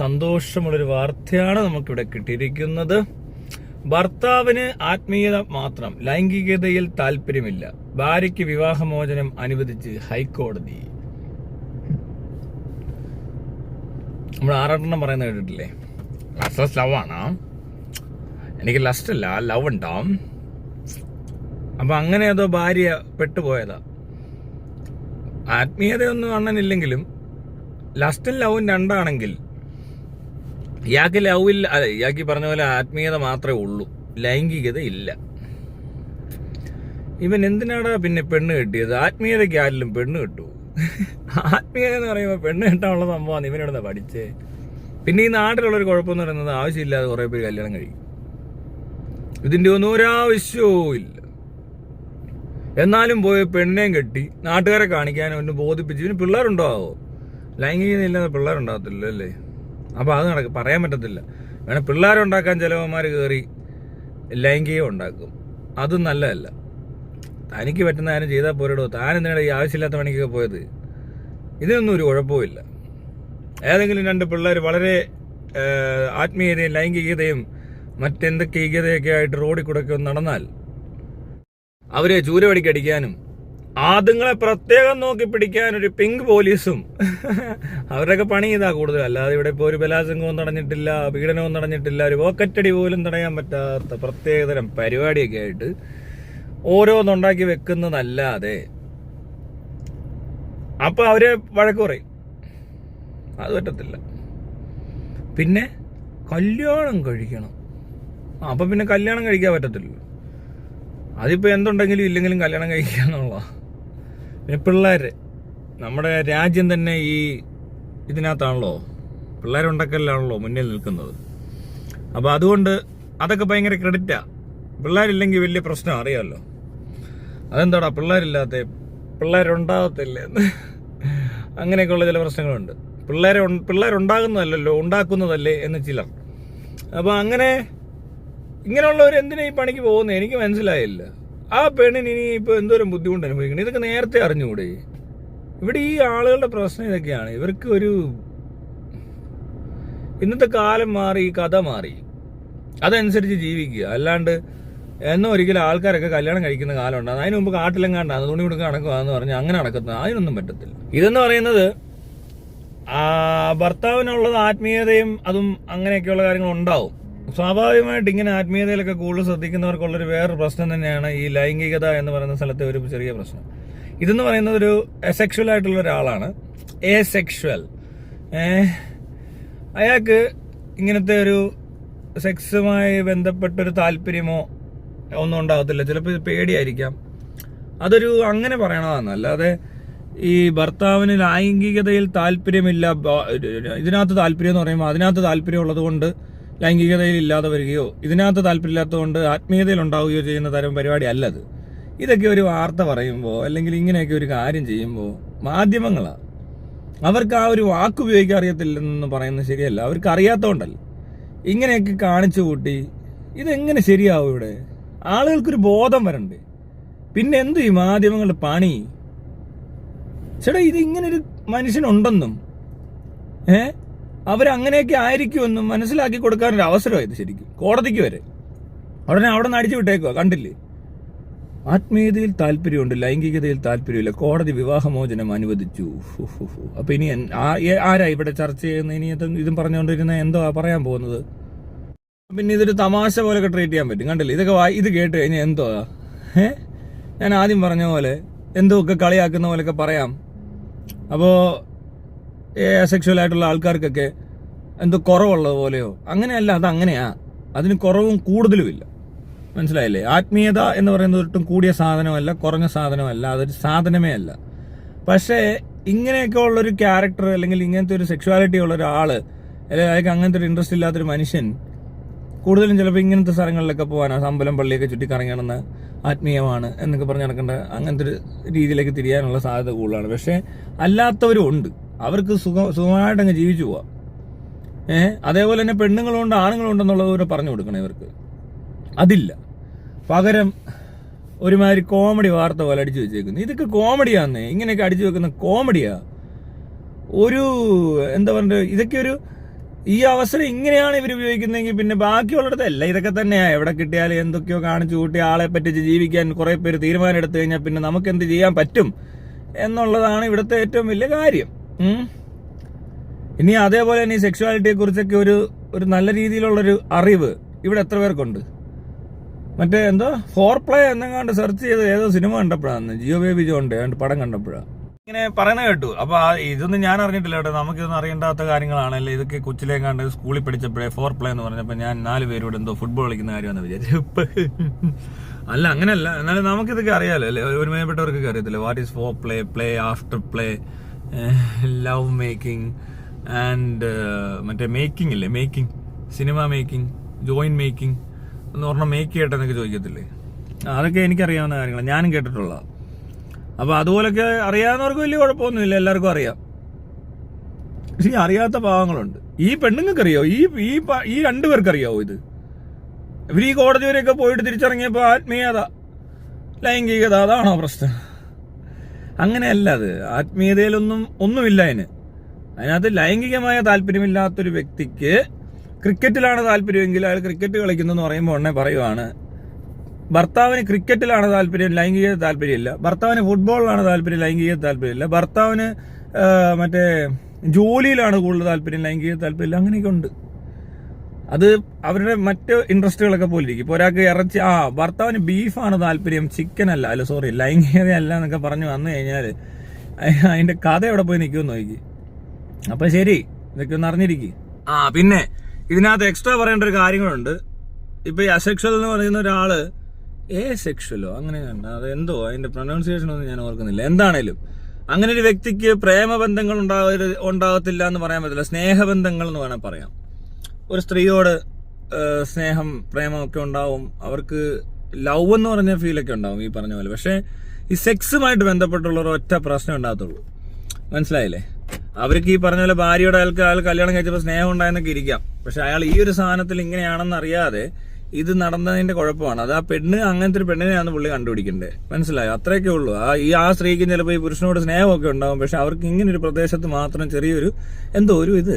സന്തോഷമുള്ളൊരു വാർത്തയാണ് നമുക്കിവിടെ കിട്ടിയിരിക്കുന്നത്. ഭർത്താവിന് ആത്മീയത മാത്രം ലൈംഗികതയിൽ താല്പര്യമില്ല. ഭാര്യയ്ക്ക് വിവാഹമോചനം അനുവദിച്ച് ഹൈക്കോടതി. നമ്മൾ ആറെണ്ണം പറയുന്ന കേട്ടിട്ടില്ലേ? ലസ്റ്റ് ലവ് ആണ്? എനിക്ക് ലസ്റ്റ് അല്ല ലവ് ഉണ്ടാവും അപ്പൊ അങ്ങനെ അതോ ഭാര്യ പെട്ടുപോയതാ? ആത്മീയതയൊന്നും അണ്ണനില്ലെങ്കിലും ലസ്റ്റും ലവും രണ്ടാണെങ്കിൽ ഇയാൾക്ക് ലവിൽ ഇയാൾക്ക് പറഞ്ഞ പോലെ ആത്മീയത മാത്രമേ ഉള്ളൂ. ലൈംഗികത ഇല്ല. ഇവൻ എന്തിനാടാ പിന്നെ പെണ്ണ് കിട്ടിയത്? ആത്മീയതയ്ക്ക് ആരിലും പെണ്ണ് കിട്ടൂ? ആത്മീയത എന്ന് പറയുമ്പോൾ പെണ്ണ് കിട്ടാനുള്ള സംഭവമാണ് ഇവനെടുന്ന പഠിച്ചേ? പിന്നെ ഈ നാട്ടിലുള്ള ഒരു കുഴപ്പമെന്ന് പറയുന്നത് ആവശ്യമില്ലാതെ കുറേ പേര് കല്യാണം കഴിക്കും. ഇതിന്റെ ഒന്നും ഒരാവശ്യവും ഇല്ല. എന്നാലും പോയി പെണ്ണേം കെട്ടി നാട്ടുകാരെ കാണിക്കാനും ഒന്ന് ബോധിപ്പിച്ച് ഇവന് പിള്ളേരുണ്ടാവോ? ലൈംഗികത ഇല്ലാതെ പിള്ളേരുണ്ടാകത്തില്ല അല്ലേ? അപ്പോൾ അത് നടക്കും പറയാൻ പറ്റത്തില്ല. വേണേൽ പിള്ളേരുണ്ടാക്കാൻ ചിലവന്മാർ കയറി ലൈംഗികം ഉണ്ടാക്കും. അതും നല്ലതല്ല. തനിക്ക് പറ്റുന്ന കാര്യം ചെയ്താൽ പോരടോ. താൻ എന്തിനാണ് ഈ ആവശ്യമില്ലാത്ത പണിക്കൊക്കെ പോയത്? ഇതിനൊന്നും ഒരു കുഴപ്പമില്ല ഏതെങ്കിലും രണ്ട് പിള്ളേർ വളരെ ആത്മീയതയും ലൈംഗികതയും മറ്റെന്തൊക്കെ ഈകതയൊക്കെ ആയിട്ട് റോഡിൽ കൂടെ നടന്നാൽ അവരെ ചൂരവടിക്കടിക്കാനും ആദുങ്ങളെ പ്രത്യേകം നോക്കി പിടിക്കാൻ ഒരു പിങ്ക് പോലീസും അവരുടെയൊക്കെ പണി ഇതാ കൂടുതൽ. അല്ലാതെ ഇവിടെ ഇപ്പോൾ ഒരു ബലാത്സംഗവും തടഞ്ഞിട്ടില്ല പീഡനവും തടഞ്ഞിട്ടില്ല ഒരു പോക്കറ്റടി പോലും തടയാൻ പറ്റാത്ത പ്രത്യേകതരം പരിപാടിയൊക്കെ ആയിട്ട് ഓരോന്നുണ്ടാക്കി വെക്കുന്നതല്ലാതെ അപ്പൊ അവരെ വഴക്ക് പറയും. അത് പറ്റത്തില്ല. പിന്നെ കല്യാണം കഴിക്കണം. അപ്പൊ പിന്നെ കല്യാണം കഴിക്കാൻ പറ്റത്തില്ലല്ലോ. അതിപ്പോ എന്തുണ്ടെങ്കിലും ഇല്ലെങ്കിലും കല്യാണം കഴിക്കുക എന്നുള്ള പിള്ളേര്. നമ്മുടെ രാജ്യം തന്നെ ഈ ഇതിനകത്താണല്ലോ. പിള്ളേരുണ്ടാക്കലിലാണല്ലോ മുന്നിൽ നിൽക്കുന്നത്. അപ്പോൾ അതുകൊണ്ട് അതൊക്കെ ഭയങ്കര ക്രെഡിറ്റാണ് പിള്ളേരില്ലെങ്കിൽ വലിയ പ്രശ്നം അറിയാമല്ലോ അതെന്താടാ? പിള്ളേരില്ലാത്ത പിള്ളേരുണ്ടാകത്തില്ലേ അങ്ങനെയൊക്കെയുള്ള ചില പ്രശ്നങ്ങളുണ്ട്. പിള്ളേരെ പിള്ളേരുണ്ടാകുന്നതല്ലല്ലോ ഉണ്ടാക്കുന്നതല്ലേ എന്ന് ചിലർ. അപ്പോൾ അങ്ങനെ ഇങ്ങനെയുള്ളവർ എന്തിനാ ഈ പണിക്ക് പോകുന്നത് എനിക്ക് മനസ്സിലായില്ല. ആ പെണ്ണിന് ഇനി ഇപ്പൊ എന്തോരം ബുദ്ധിമുട്ട് അനുഭവിക്കണം? ഇതൊക്കെ നേരത്തെ അറിഞ്ഞുകൂടെ? ഇവിടെ ഈ ആളുകളുടെ പ്രശ്നം ഇതൊക്കെയാണ്. ഇവർക്ക് ഒരു ഇന്നത്തെ കാലം മാറി കഥ മാറി. അതനുസരിച്ച് ജീവിക്കുക. അല്ലാണ്ട് എന്നോ ഒരിക്കലും ആൾക്കാരൊക്കെ കല്യാണം കഴിക്കുന്ന കാലമുണ്ട് അതിന് മുമ്പ് കാട്ടിലെങ്ങാണ്ടാണ്? തുണി കൊടുക്കാൻ നടക്കുകയെന്ന് പറഞ്ഞ് അങ്ങനെ നടക്കുന്നത് അതിനൊന്നും പറ്റത്തില്ല. ഇതെന്ന് പറയുന്നത് ഭർത്താവിനുള്ളത് ആത്മീയതയും അതും അങ്ങനെയൊക്കെയുള്ള കാര്യങ്ങൾ ഉണ്ടാവും സ്വാഭാവികമായിട്ട് ഇങ്ങനെ ആത്മീയതയിലൊക്കെ കൂടുതൽ ശ്രദ്ധിക്കുന്നവർക്കുള്ളൊരു വേറൊരു പ്രശ്നം തന്നെയാണ് ഈ ലൈംഗികത എന്ന് പറയുന്ന സ്ഥലത്തെ ഒരു ചെറിയ പ്രശ്നം. ഇതെന്ന് പറയുന്നത് ഒരു എസെക്ഷൽ ആയിട്ടുള്ള ഒരാളാണ്. എ സെക്ഷൽ അയാൾക്ക് ഇങ്ങനത്തെ ഒരു സെക്സുമായി ബന്ധപ്പെട്ടൊരു താല്പര്യമോ ഒന്നും ഉണ്ടാകത്തില്ല. ചിലപ്പോൾ ഇത് പേടിയായിരിക്കാം. അതൊരു അങ്ങനെ പറയണതാണ്. അല്ലാതെ ഈ ഭർത്താവിന് ലൈംഗികതയിൽ താല്പര്യമില്ല ഇതിനകത്ത് താല്പര്യം എന്ന് പറയുമ്പോൾ അതിനകത്ത് താല്പര്യം ഉള്ളത് കൊണ്ട് ലൈംഗികതയിൽ ഇല്ലാതെ വരികയോ ഇതിനകത്ത് താല്പര്യമില്ലാത്തതുകൊണ്ട് ആത്മീയതയിൽ ഉണ്ടാവുകയോ ചെയ്യുന്ന തരം പരിപാടി അല്ലത്. ഇതൊക്കെ ഒരു വാർത്ത പറയുമ്പോൾ അല്ലെങ്കിൽ ഇങ്ങനെയൊക്കെ ഒരു കാര്യം ചെയ്യുമ്പോൾ മാധ്യമങ്ങളാണ് അവർക്ക് ആ ഒരു വാക്ക് ഉപയോഗിക്കാൻ അറിയത്തില്ലെന്ന് പറയുന്നത് ശരിയല്ല. അവർക്ക് അറിയാത്തതുകൊണ്ടല്ല ഇങ്ങനെയൊക്കെ കാണിച്ചു കൂട്ടി ഇതെങ്ങനെ ശരിയാവും ഇവിടെ? ആളുകൾക്കൊരു ബോധം വരണ്ടേ? പിന്നെ എന്ത് ഈ മാധ്യമങ്ങളുടെ പണി? ചേട്ടാ ഇത് ഇങ്ങനൊരു മനുഷ്യനുണ്ടെന്നും ഏ? അവരങ്ങനെയൊക്കെ ആയിരിക്കുമെന്നും മനസ്സിലാക്കി കൊടുക്കാനൊരു അവസരമായത് ശരിക്കും. കോടതിക്ക് വരെ. ഉടനെ അവിടെ നിന്ന് അടിച്ചു വിട്ടേക്കുക കണ്ടില്ലേ? ആത്മീയതയിൽ താല്പര്യമുണ്ട് ലൈംഗികതയിൽ താല്പര്യമില്ല. കോടതി വിവാഹമോചനം അനുവദിച്ചു. അപ്പൊ ഇനി ആരാ ഇവിടെ ചർച്ച ചെയ്യുന്ന ഇനി ഇത് പറഞ്ഞുകൊണ്ടിരുന്ന എന്തോ പറയാൻ പോകുന്നത്? പിന്നെ ഇതൊരു തമാശ പോലെ ട്രീറ്റ് ചെയ്യാൻ പറ്റും. കണ്ടില്ലേ? ഇതൊക്കെ ഇത് കേട്ട് കഴിഞ്ഞാൽ എന്തോ ഏ ഞാൻ ആദ്യം പറഞ്ഞ പോലെ എന്തോ ഒക്കെ കളിയാക്കുന്ന പോലെയൊക്കെ പറയാം. അപ്പോൾ സെക്ഷൽ ആയിട്ടുള്ള ആൾക്കാർക്കൊക്കെ എന്തോ കുറവുള്ളത് പോലെയോ? അങ്ങനെയല്ല അത് അങ്ങനെയാ. അതിന് കുറവും കൂടുതലുമില്ല. മനസ്സിലായില്ലേ? ആത്മീയത എന്ന് പറയുന്നത് ഒട്ടും കൂടിയ സാധനമല്ല കുറഞ്ഞ സാധനമല്ല അതൊരു സാധനമേ അല്ല. പക്ഷേ ഇങ്ങനെയൊക്കെ ഉള്ളൊരു ക്യാരക്ടർ അല്ലെങ്കിൽ ഇങ്ങനത്തെ ഒരു സെക്ഷുവാലിറ്റി ഉള്ള ഒരാൾ അല്ലെങ്കിൽ അയാൾക്ക് അങ്ങനത്തെ ഒരു ഇൻട്രസ്റ്റ് ഇല്ലാത്തൊരു മനുഷ്യൻ കൂടുതലും ചിലപ്പോൾ ഇങ്ങനത്തെ സ്ഥലങ്ങളിലൊക്കെ പോകാനാണ് അമ്പലം പള്ളിയൊക്കെ ചുറ്റി ആത്മീയമാണ് എന്നൊക്കെ പറഞ്ഞ് നടക്കേണ്ട അങ്ങനത്തെ ഒരു രീതിയിലേക്ക് തിരിയാനുള്ള സാധ്യത കൂടുതലാണ്. പക്ഷേ അല്ലാത്തവരും ഉണ്ട്. അവർക്ക് സുഖം സുഖമായിട്ട് അങ്ങ് ജീവിച്ചു പോവാം. ഏഹ് അതേപോലെ തന്നെ പെണ്ണുങ്ങളുണ്ട് ആണുങ്ങളുണ്ടെന്നുള്ളത് ഒരു പറഞ്ഞു കൊടുക്കണം ഇവർക്ക്. അതില്ല. പകരം ഒരുമാതിരി കോമഡി വാർത്ത പോലെ അടിച്ചു വെച്ചേക്കുന്നു. ഇതൊക്കെ കോമഡിയാന്ന്. ഇങ്ങനെയൊക്കെ അടിച്ചു വെക്കുന്ന കോമഡിയാ. ഒരു എന്താ പറയുക ഇതൊക്കെ ഒരു ഈ അവസരം ഇങ്ങനെയാണ് ഇവർ ഉപയോഗിക്കുന്നതെങ്കിൽ പിന്നെ ബാക്കിയുള്ളിടത്ത് അല്ല. ഇതൊക്കെ തന്നെയാ. എവിടെ കിട്ടിയാലും എന്തൊക്കെയോ കാണിച്ചു കൂട്ടി ആളെ പറ്റിച്ച് ജീവിക്കാൻ കുറെ പേര് തീരുമാനം എടുത്തു കഴിഞ്ഞാൽ പിന്നെ നമുക്ക് എന്ത് ചെയ്യാൻ പറ്റും എന്നുള്ളതാണ് ഇവിടുത്തെ ഏറ്റവും വലിയ കാര്യം. ഇനി അതേപോലെ തന്നെ ഈ സെക്ഷുവാലിറ്റിയെ കുറിച്ചൊക്കെ ഒരു ഒരു നല്ല രീതിയിലുള്ളൊരു അറിവ് ഇവിടെ എത്ര പേർക്കുണ്ട്? മറ്റേ എന്തോ? ഫോർ പ്ലേ എന്നെങ്ങാണ്ട് സെർച്ച് ചെയ്ത് ഏതോ സിനിമ കണ്ടപ്പോഴാണ് ജിയോ ബേബി ജോണ്ട് ഏതാണ്ട് പടം കണ്ടപ്പോഴാണ് ഇങ്ങനെ പറയുന്നത് കേട്ടു. അപ്പൊ ഇതൊന്നും ഞാൻ അറിഞ്ഞിട്ടില്ല കേട്ടോ. നമുക്കിതൊന്നും അറിയേണ്ടാത്ത കാര്യങ്ങളാണല്ലേ ഇതൊക്കെ കൊച്ചിലേ കണ്ട് സ്കൂളിൽ പഠിച്ചപ്പോഴേ ഫോർ പ്ലേ എന്ന് പറഞ്ഞപ്പോൾ ഞാൻ നാല് പേരോട് എന്തോ ഫുട്ബോൾ കളിക്കുന്ന കാര്യമെന്ന് വിചാരിച്ചു. അല്ല അങ്ങനെയല്ല എന്നാലും നമുക്കിതൊക്കെ അറിയാലോ അല്ലേ? ഒരുമയപ്പെട്ടവർക്കൊക്കെ അറിയത്തില്ല? What is foreplay play after play love making and മറ്റേ മേക്കിംഗ് ഇല്ലേ? Making cinema making join making എന്ന് പറഞ്ഞാൽ മേക്ക് ചെയ്യട്ടെന്നൊക്കെ ചോദിക്കത്തില്ലേ? ആ, അതൊക്കെ എനിക്കറിയാവുന്ന കാര്യങ്ങളാണ് ഞാനും കേട്ടിട്ടുള്ള അപ്പൊ അതുപോലൊക്കെ അറിയാവുന്നവർക്ക് വലിയ കുഴപ്പമൊന്നുമില്ല. എല്ലാവർക്കും അറിയാം. പക്ഷെ അറിയാത്ത പാവങ്ങളുണ്ട് ഈ പെണ്ണുങ്ങൾക്ക് അറിയോ ഈ ഈ ഈ രണ്ടുപേർക്കറിയാവോ ഇത്? ഇവർ ഈ കോടതി വരെയൊക്കെ പോയിട്ട് തിരിച്ചിറങ്ങിയപ്പോൾ ആത്മീയത ലൈംഗികത അതാണോ പ്രശ്നം? അങ്ങനെയല്ല അത്. ആത്മീയതയിലൊന്നും ഒന്നുമില്ല അതിന്. അതിനകത്ത് ലൈംഗികമായ താല്പര്യമില്ലാത്തൊരു വ്യക്തിക്ക് ക്രിക്കറ്റിലാണ് താല്പര്യമെങ്കിൽ അയാൾ ക്രിക്കറ്റ് കളിക്കുന്നു എന്ന് പറയുമ്പോൾ ഉടനെ പറയുവാണ് ഭർത്താവിന് ക്രിക്കറ്റിലാണ് താല്പര്യം ലൈംഗിക താല്പര്യമില്ല. ഭർത്താവിന് ഫുട്ബോളിലാണ് താല്പര്യം ലൈംഗിക താല്പര്യമില്ല. ഭർത്താവിന് മറ്റേ ജോലിയിലാണ് കൂടുതൽ താല്പര്യം ലൈംഗിക താല്പര്യമില്ല. അങ്ങനെയൊക്കെ ഉണ്ട്. അത് അവരുടെ മറ്റ് ഇൻട്രസ്റ്റുകളൊക്കെ പോലെ ഇരിക്കും. ഇപ്പോൾ ഒരാൾക്ക് ഇറച്ചി ആ ഭർത്താവിന് ബീഫാണ് താല്പര്യം ചിക്കൻ അല്ല. അല്ല സോറി ലൈംഗികത അല്ല എന്നൊക്കെ പറഞ്ഞു വന്നു കഴിഞ്ഞാൽ അതിന്റെ കഥ എവിടെ പോയി നിൽക്കുമെന്ന് നോക്കി. അപ്പൊ ശരി ഇതൊക്കെ ഒന്ന് അറിഞ്ഞിരിക്കും. ആ പിന്നെ ഇതിനകത്ത് എക്സ്ട്രാ പറയേണ്ട ഒരു കാര്യങ്ങളുണ്ട്. ഇപ്പൊ ഈ അസെക്ഷൽ എന്ന് പറയുന്ന ഒരാൾ ഏ സെക്ഷലോ അങ്ങനെ അത് എന്തോ? അതിന്റെ പ്രൊനൗൺസിയേഷൻ ഒന്നും ഞാൻ ഓർക്കുന്നില്ല. എന്താണേലും. അങ്ങനെ ഒരു വ്യക്തിക്ക് പ്രേമബന്ധങ്ങൾ ഉണ്ടാവരുത് ഉണ്ടാകത്തില്ല എന്ന് പറയാൻ പറ്റില്ല. സ്നേഹബന്ധങ്ങൾ എന്ന് വേണം പറയാം. ഒരു സ്ത്രീയോട് സ്നേഹം പ്രേമമൊക്കെ ഉണ്ടാവും. അവർക്ക് ലവ് എന്ന് പറഞ്ഞ ഫീലൊക്കെ ഉണ്ടാവും ഈ പറഞ്ഞ പോലെ. പക്ഷേ ഈ സെക്സുമായിട്ട് ബന്ധപ്പെട്ടുള്ള ഒറ്റ പ്രശ്നം ഉണ്ടാകത്തുള്ളൂ. മനസ്സിലായില്ലേ? അവർക്ക് ഈ പറഞ്ഞ പോലെ ഭാര്യയോട് അയാൾക്ക് അയാൾ കല്യാണം കഴിച്ചപ്പോൾ സ്നേഹം ഉണ്ടായെന്നൊക്കെ ഇരിക്കാം. പക്ഷെ അയാൾ ഈ ഒരു സാധനത്തിൽ ഇങ്ങനെയാണെന്ന് അറിയാതെ ഇത് നടന്നതിന്റെ കുഴപ്പമാണ്. അത് ആ പെണ്ണ് അങ്ങനത്തെ ഒരു പെണ്ണിനെയാണ് പുള്ളി കണ്ടുപിടിക്കേണ്ടത് മനസ്സിലായോ? അത്രയൊക്കെ ഉള്ളൂ. ആ ഈ ആ സ്ത്രീക്ക് ചിലപ്പോൾ ഈ പുരുഷനോട് സ്നേഹമൊക്കെ ഉണ്ടാവും. പക്ഷെ അവർക്ക് ഇങ്ങനെ ഒരു പ്രദേശത്ത് മാത്രം ചെറിയൊരു എന്തോ ഒരു ഇത്.